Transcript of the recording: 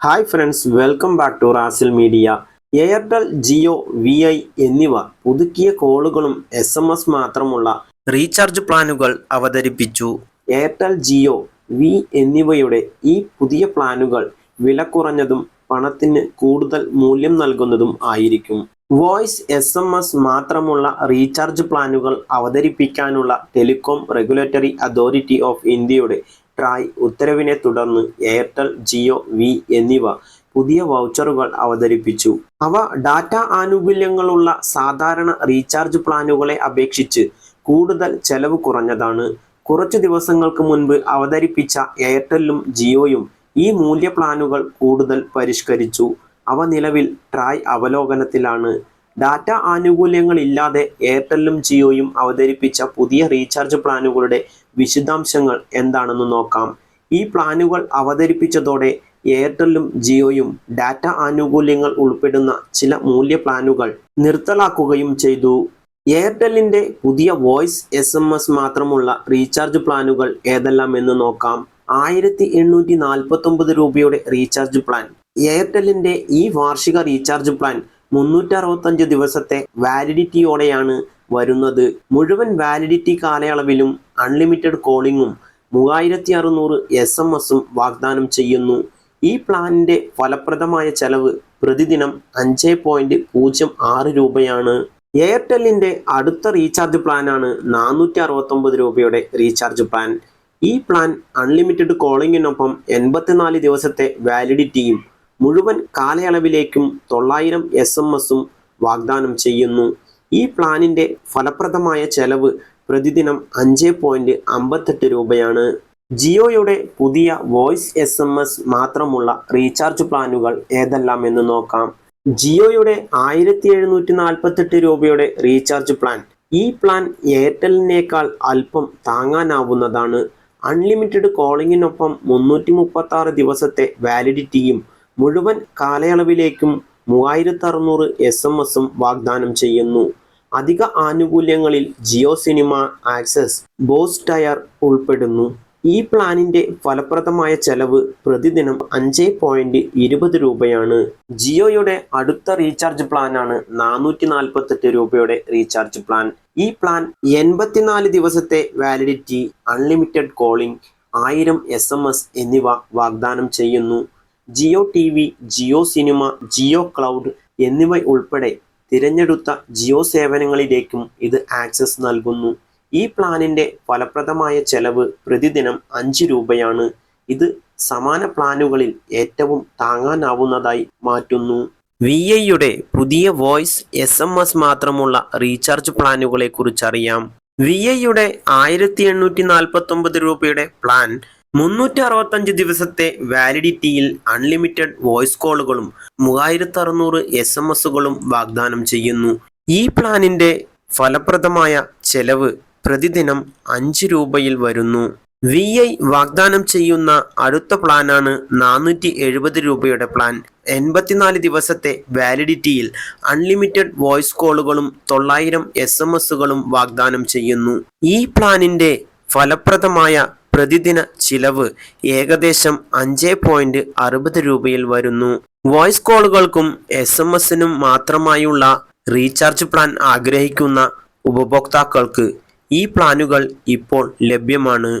Hi friends welcome back to Rasil media Airtel Jio V I എന്നിവ പുതുക്കിയ കോളുകളും S M S മാത്രമുള്ള recharge പ്ലാനുകൾ അവതരിപ്പിച്ചു. എയർടെൽ ജിയോ വി എന്നിവയുടെ ഈ പുതിയ പ്ലാനുകൾ വില കുറഞ്ഞതും പണത്തിന് കൂടുതൽ മൂല്യം നൽകുന്നതും ആയിരിക്കും. വോയിസ് എസ് എം എസ് മാത്രമുള്ള റീചാർജ് പ്ലാനുകൾ അവതരിപ്പിക്കാനുള്ള ടെലികോം റെഗുലേറ്ററി അതോറിറ്റി ഓഫ് ഇന്ത്യയുടെ ട്രായ് ഉത്തരവിനെ തുടർന്ന് എയർടെൽ ജിയോ വി എന്നിവ പുതിയ വൗച്ചറുകൾ അവതരിപ്പിച്ചു. അവ ഡാറ്റ ആനുകൂല്യങ്ങളുള്ള സാധാരണ റീചാർജ് പ്ലാനുകളെ അപേക്ഷിച്ച് കൂടുതൽ ചെലവ് കുറഞ്ഞതാണ്. കുറച്ചു ദിവസങ്ങൾക്ക് മുൻപ് അവതരിപ്പിച്ച എയർടെല്ലും ജിയോയും ഈ മൂല്യ പ്ലാനുകൾ കൂടുതൽ പരിഷ്കരിച്ചു. അവ നിലവിൽ ട്രായ് അവലോകനത്തിലാണ്. ഡാറ്റ ആനുകൂല്യങ്ങളില്ലാതെ എയർടെല്ലും ജിയോയും അവതരിപ്പിച്ച പുതിയ റീചാർജ് പ്ലാനുകളുടെ വിശദാംശങ്ങൾ എന്താണെന്ന് നോക്കാം. ഈ പ്ലാനുകൾ അവതരിപ്പിച്ചതോടെ എയർടെല്ലും ജിയോയും ഡാറ്റ ആനുകൂല്യങ്ങൾ ഉൾപ്പെടുന്ന ചില മൂല്യ പ്ലാനുകൾ നിർത്തലാക്കുകയും ചെയ്തു. എയർടെല്ലിന്റെ പുതിയ വോയിസ് എസ് എം എസ് മാത്രമുള്ള റീചാർജ് പ്ലാനുകൾ ഏതെല്ലാം എന്ന് നോക്കാം. ആയിരത്തി എണ്ണൂറ്റി നാൽപ്പത്തി ഒമ്പത് രൂപയുടെ റീചാർജ് പ്ലാൻ. എയർടെല്ലിന്റെ ഈ വാർഷിക റീചാർജ് പ്ലാൻ മുന്നൂറ്റി അറുപത്തഞ്ച് ദിവസത്തെ വാലിഡിറ്റിയോടെയാണ് വരുന്നത്. മുഴുവൻ വാലിഡിറ്റി കാലയളവിലും അൺലിമിറ്റഡ് കോളിംഗും മൂവായിരത്തി അറുന്നൂറ് എസ് എം എസും വാഗ്ദാനം ചെയ്യുന്നു. ഈ പ്ലാനിന്റെ ഫലപ്രദമായ ചെലവ് പ്രതിദിനം അഞ്ച് പോയിന്റ് പൂജ്യം ആറ് രൂപയാണ്. എയർടെല്ലിന്റെ അടുത്ത റീചാർജ് പ്ലാനാണ് നാനൂറ്റി അറുപത്തൊമ്പത് രൂപയുടെ റീചാർജ് പ്ലാൻ. ഈ പ്ലാൻ അൺലിമിറ്റഡ് കോളിങ്ങിനൊപ്പം എൺപത്തിനാല് ദിവസത്തെ വാലിഡിറ്റിയും മുഴുവൻ കാലയളവിലേക്കും തൊള്ളായിരം എസ് എം എസും വാഗ്ദാനം ചെയ്യുന്നു. ഈ പ്ലാനിന്റെ ഫലപ്രദമായ ചെലവ് പ്രതിദിനം അഞ്ച് പോയിന്റ് അമ്പത്തെട്ട് രൂപയാണ്. ജിയോയുടെ പുതിയ വോയിസ് എസ് എം എസ് മാത്രമുള്ള റീചാർജ് പ്ലാനുകൾ ഏതെല്ലാം എന്ന് നോക്കാം. ജിയോയുടെ ആയിരത്തി എഴുന്നൂറ്റി നാൽപ്പത്തെട്ട് രൂപയുടെ റീചാർജ് പ്ലാൻ. ഈ പ്ലാൻ എയർടെലിനേക്കാൾ അല്പം താങ്ങാനാവുന്നതാണ്. അൺലിമിറ്റഡ് കോളിങ്ങിനൊപ്പം മുന്നൂറ്റി മുപ്പത്തി ദിവസത്തെ വാലിഡിറ്റിയും മുഴുവൻ കാലയളവിലേക്കും മൂവായിരത്തി അറുന്നൂറ് എസ് എം എസും വാഗ്ദാനം ചെയ്യുന്നു. അധിക ആനുകൂല്യങ്ങളിൽ ജിയോ സിനിമ ആക്സസ് ബോസ് ടയർ ഉൾപ്പെടുന്നു. ഈ പ്ലാനിന്റെ ഫലപ്രദമായ ചെലവ് പ്രതിദിനം അഞ്ച് പോയിന്റ് ഇരുപത് രൂപയാണ്. ജിയോയുടെ അടുത്ത റീചാർജ് പ്ലാനാണ് നാനൂറ്റി നാൽപ്പത്തെട്ട് രൂപയുടെ റീചാർജ് പ്ലാൻ. ഈ പ്ലാൻ എൺപത്തിനാല് ദിവസത്തെ വാലിഡിറ്റി അൺലിമിറ്റഡ് കോളിംഗ് ആയിരം എസ് എന്നിവ വാഗ്ദാനം ചെയ്യുന്നു. Jio T V Jio cinema Jio cloud എന്നിവ ഉൾപ്പെടെ തിരഞ്ഞെടുത്ത ജിയോ സേവനങ്ങളിലേക്കും ഇത് ആക്സസ് നൽകുന്നു. ഈ പ്ലാനിന്റെ ഫലപ്രദമായ ചെലവ് പ്രതിദിനം അഞ്ച് രൂപയാണ്. ഇത് സമാന പ്ലാനുകളിൽ ഏറ്റവും താങ്ങാനാവുന്നതായി മാറ്റുന്നു. വി ഐയുടെ പുതിയ വോയിസ് എസ് എം എസ് മാത്രമുള്ള റീചാർജ് പ്ലാനുകളെ കുറിച്ച് അറിയാം വി ഐയുടെ ആയിരത്തി എണ്ണൂറ്റി നാൽപ്പത്തി ഒമ്പത് രൂപയുടെ പ്ലാൻ മുന്നൂറ്റി അറുപത്തഞ്ച് ദിവസത്തെ വാലിഡിറ്റിയിൽ അൺലിമിറ്റഡ് വോയിസ് കോളുകളും മൂവായിരത്തി അറുന്നൂറ് എസ് എം എസുകളും വാഗ്ദാനം ചെയ്യുന്നു. ഈ പ്ലാനിന്റെ ഫലപ്രദമായ ചെലവ് പ്രതിദിനം അഞ്ച് രൂപയിൽ വരുന്നു. വി ഐ വാഗ്ദാനം ചെയ്യുന്ന അടുത്ത പ്ലാനാണ് നാനൂറ്റി എഴുപത് രൂപയുടെ പ്ലാൻ. എൺപത്തിനാല് ദിവസത്തെ വാലിഡിറ്റിയിൽ അൺലിമിറ്റഡ് വോയിസ് കോളുകളും തൊള്ളായിരം എസ് എം എസുകളും വാഗ്ദാനം ചെയ്യുന്നു. ഈ പ്ലാനിന്റെ ഫലപ്രദമായ പ്രതിദിന ചിലവ് ഏകദേശം അഞ്ച് പോയിന്റ് അറുപത് രൂപയിൽ വരുന്നു. വോയിസ് കോളുകൾക്കും എസ് എം എസിനും മാത്രമായുള്ള റീചാർജ് പ്ലാൻ ആഗ്രഹിക്കുന്ന ഉപഭോക്താക്കൾക്ക് ഈ പ്ലാനുകൾ ഇപ്പോൾ ലഭ്യമാണ്.